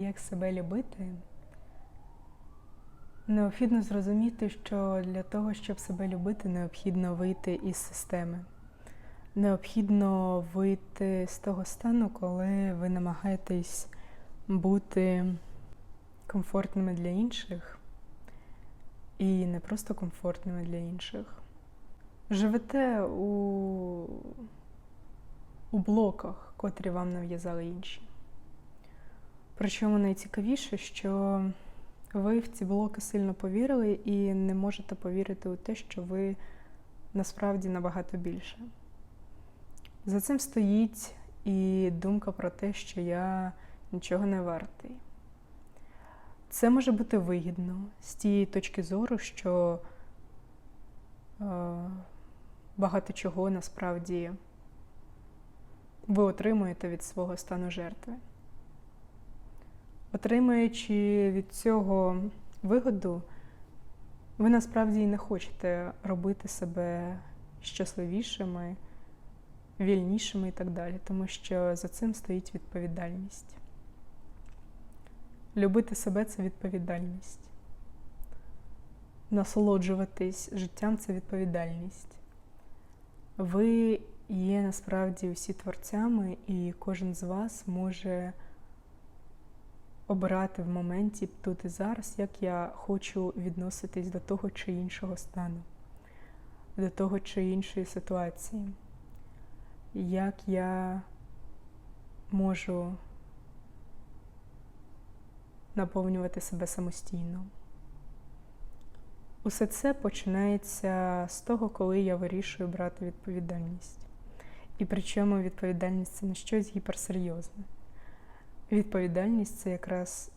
Як себе любити? Необхідно зрозуміти, що для того, щоб себе любити, необхідно вийти із системи. Необхідно вийти з того стану, коли ви намагаєтесь бути комфортними для інших і не просто комфортними для інших. Живете у, у блоках, котрі вам нав'язали інші. Причому найцікавіше, що ви в ці блоки сильно повірили і не можете повірити у те, що ви насправді набагато більше. За цим стоїть і думка про те, що я нічого не вартий. Це може бути вигідно з тієї точки зору, що е, багато чого насправді ви отримуєте від свого стану жертви. Отримуючи від цього вигоду, ви насправді не хочете робити себе щасливішими, вільнішими і так далі, тому що за цим стоїть відповідальність. Любити себе це відповідальність. Насолоджуватись життям це відповідальність. Ви є насправді усі творцями, і кожен з вас може обирати в моменті тут і зараз, як я хочу відноситись до того чи іншого стану, до того чи іншої ситуації, як я можу наповнювати себе самостійно. Усе це починається з того, коли я вирішую брати відповідальність. І причому відповідальність це не щось гіперсерйозне. Відповідальність це якраз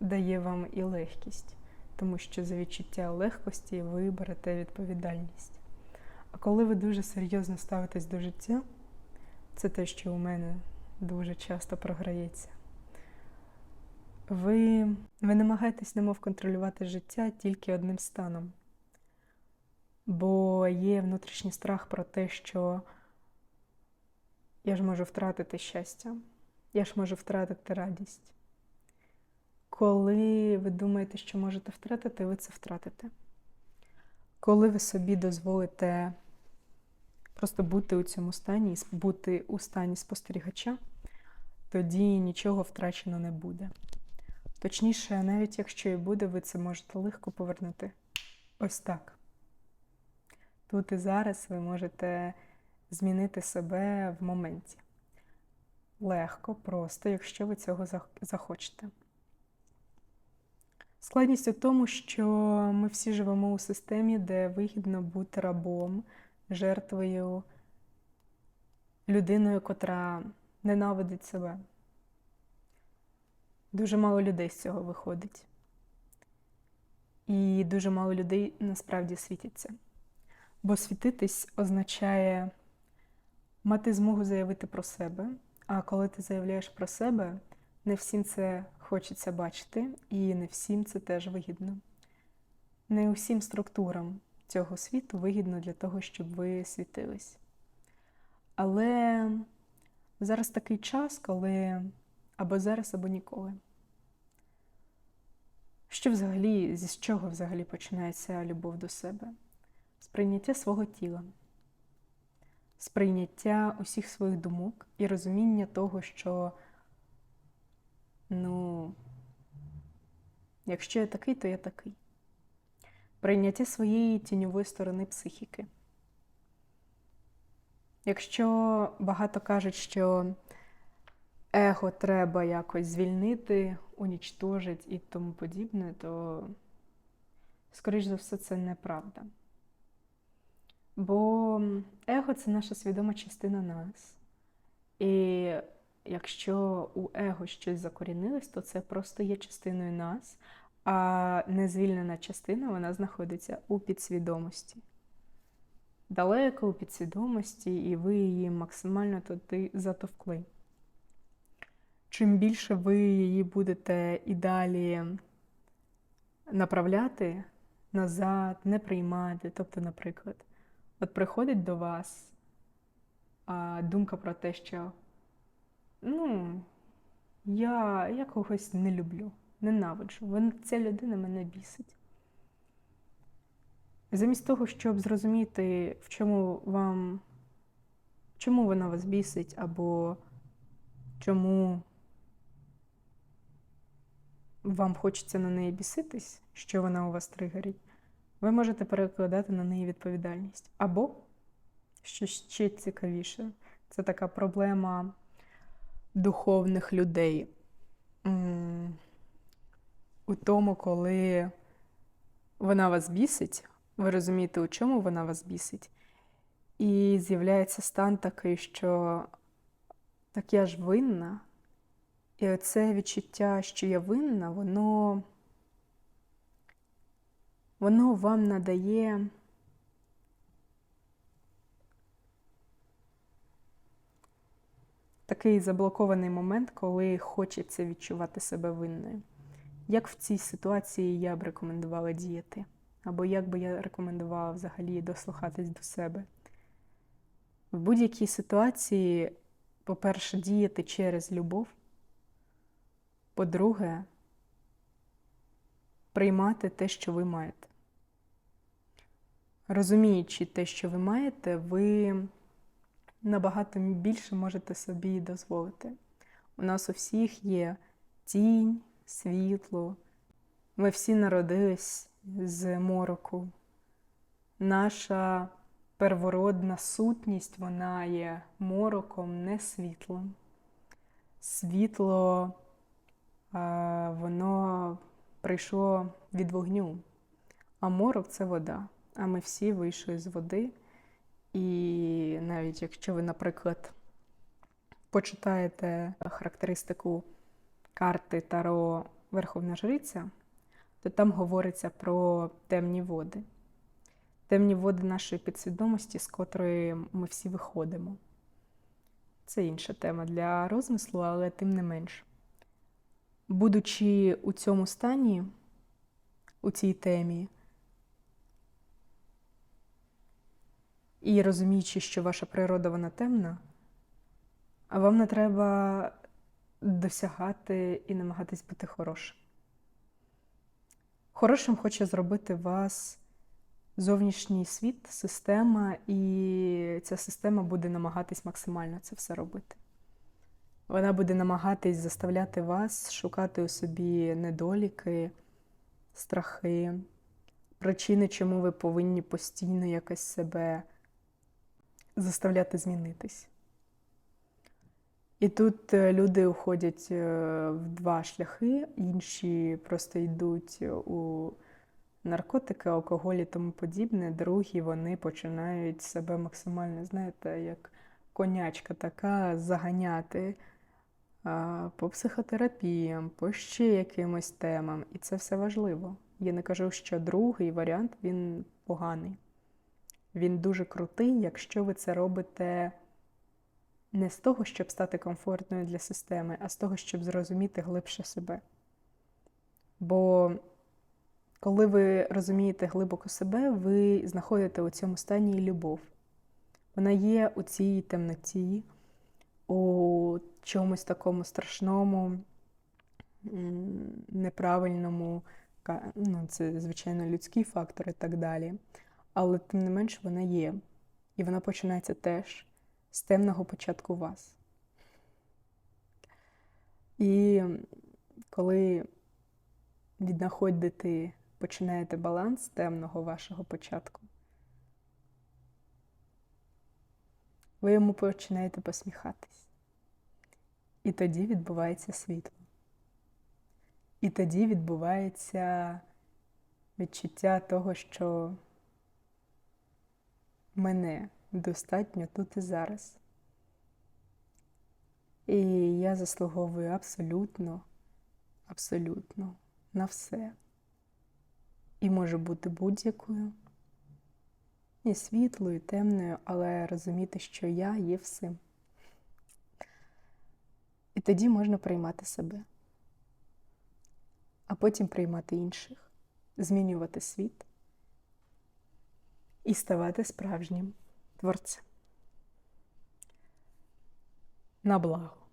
дає вам і легкість, тому що за відчуття легкості ви берете відповідальність. А коли ви дуже серйозно ставитесь до життя, це те, що у мене дуже часто програється. Ви, ви намагаєтесь немов контролювати життя тільки одним станом, бо є внутрішній страх про те, що я ж можу втратити щастя, я ж можу втратити радість. Коли ви думаєте, що можете втратити, ви це втратите. Коли ви собі дозволите просто бути у цьому стані, бути у стані спостерігача, тоді нічого втрачено не буде. Точніше, навіть якщо і буде, ви це можете легко повернути. Ось так. Тут і зараз ви можете змінити себе в моменті. Легко, просто, якщо ви цього захочете. Складність у тому, що ми всі живемо у системі, де вигідно бути рабом, жертвою, людиною, котра ненавидить себе. Дуже мало людей з цього виходить. І дуже мало людей насправді світяться. Бо світитись означає мати змогу заявити про себе. А коли ти заявляєш про себе, не всім це хочеться бачити, і не всім це теж вигідно. Не усім структурам цього світу вигідно для того, щоб ви світились. Але зараз такий час, коли або зараз, або ніколи. Що взагалі, зі чого взагалі починається любов до себе? Сприйняття свого тіла, сприйняття усіх своїх думок і розуміння того, що, ну, якщо я такий, то я такий. Прийняття своєї тіньової сторони психіки. Якщо багато кажуть, що его треба якось звільнити, унічтожити і тому подібне, то, скоріш за все, це неправда. Бо его це наша свідома частина нас. І якщо у его щось закорінилось, то це просто є частиною нас, а незвільнена частина вона знаходиться у підсвідомості. Далеко у підсвідомості, і ви її максимально туди затовкли чим більше ви її будете і далі направляти назад, не приймати. Тобто, наприклад, от приходить до вас а, думка про те, що ну, я, я когось не люблю, ненавиджу. Ця людина мене бісить. Замість того, щоб зрозуміти, в чому вам, чому вона вас бісить, або чому вам хочеться на неї біситись, що вона у вас тригерить, ви можете перекладати на неї відповідальність. Або, що ще цікавіше, це така проблема духовних людей. У тому, коли вона вас бісить, ви розумієте, у чому вона вас бісить, і з'являється стан такий, що так я ж винна, і оце відчуття, що я винна, воно, воно вам надає такий заблокований момент, коли хочеться відчувати себе винною. Як в цій ситуації я б рекомендувала діяти? Або як би я рекомендувала взагалі дослухатись до себе? В будь-якій ситуації, по-перше, діяти через любов. По-друге, приймати те, що ви маєте. Розуміючи те, що ви маєте, ви набагато більше можете собі дозволити. У нас у всіх є тінь, світло. Ми всі народились з мороку. Наша первородна сутність, вона є мороком, не світлом. Світло, воно прийшло від вогню, а морок це вода. А ми всі вийшли з води. І навіть якщо ви, наприклад, почитаєте характеристику карти Таро Верховна Жриця, то там говориться про темні води. Темні води нашої підсвідомості, з котрої ми всі виходимо. Це інша тема для розмислу, але тим не менш. Будучи у цьому стані, у цій темі, і розуміючи, що ваша природа вона темна, а вам не треба досягати і намагатись бути хорошим. Хорошим хоче зробити вас зовнішній світ, система, і ця система буде намагатись максимально це все робити. Вона буде намагатись заставляти вас шукати у собі недоліки, страхи, причини, чому ви повинні постійно якось себе заставляти змінитись. І тут е, люди уходять е, в два шляхи, інші просто йдуть у наркотики, алкоголь і тому подібне. Другі вони починають себе максимально, знаєте, як конячка така заганяти по психотерапіям, по ще якимось темам. І це все важливо. Я не кажу, що другий варіант він поганий. Він дуже крутий, якщо ви це робите не з того, щоб стати комфортною для системи, а з того, щоб зрозуміти глибше себе. Бо коли ви розумієте глибоко себе, ви знаходите у цьому стані любов. Вона є у цій темноті, у чомусь такому страшному, неправильному, ну, це, звичайно, людський фактор і так далі. Але тим не менш вона є. І вона починається теж з темного початку вас. І коли віднаходити починаєте баланс темного вашого початку, ви йому починаєте посміхатись. І тоді відбувається світло. І тоді відбувається відчуття того, що мене достатньо тут і зараз. І я заслуговую абсолютно, абсолютно на все. І може бути будь-якою, і світлою, і темною, але розуміти, що я є всім. І тоді можна приймати себе, а потім приймати інших, змінювати світ і ставати справжнім творцем. На благо.